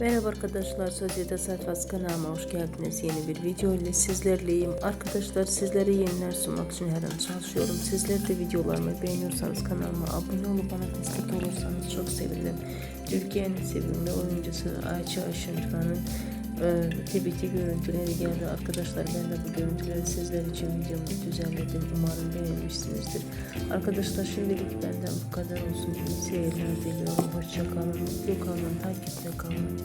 Merhaba arkadaşlar, Sosyete Sayfası kanalıma hoş geldiniz. Yeni bir video ile sizlerleyim. Arkadaşlar sizlere yeniler sunmak için her an çalışıyorum. Sizler de videolarımı beğeniyorsanız kanalıma abone olup bana destek olursanız çok sevinirim. Türkiye'nin sevimli oyuncusu Ayça Aşırkan'ın e, TBT görüntüleri geldi. Arkadaşlar ben de bu görüntüleri sizler için videomu düzenledim. Umarım beğenmişsinizdir. Arkadaşlar şimdilik benden bu kadar olsun. Seyirler diliyorum. Hoşçakalın, mutlu kalın, takipte kalın.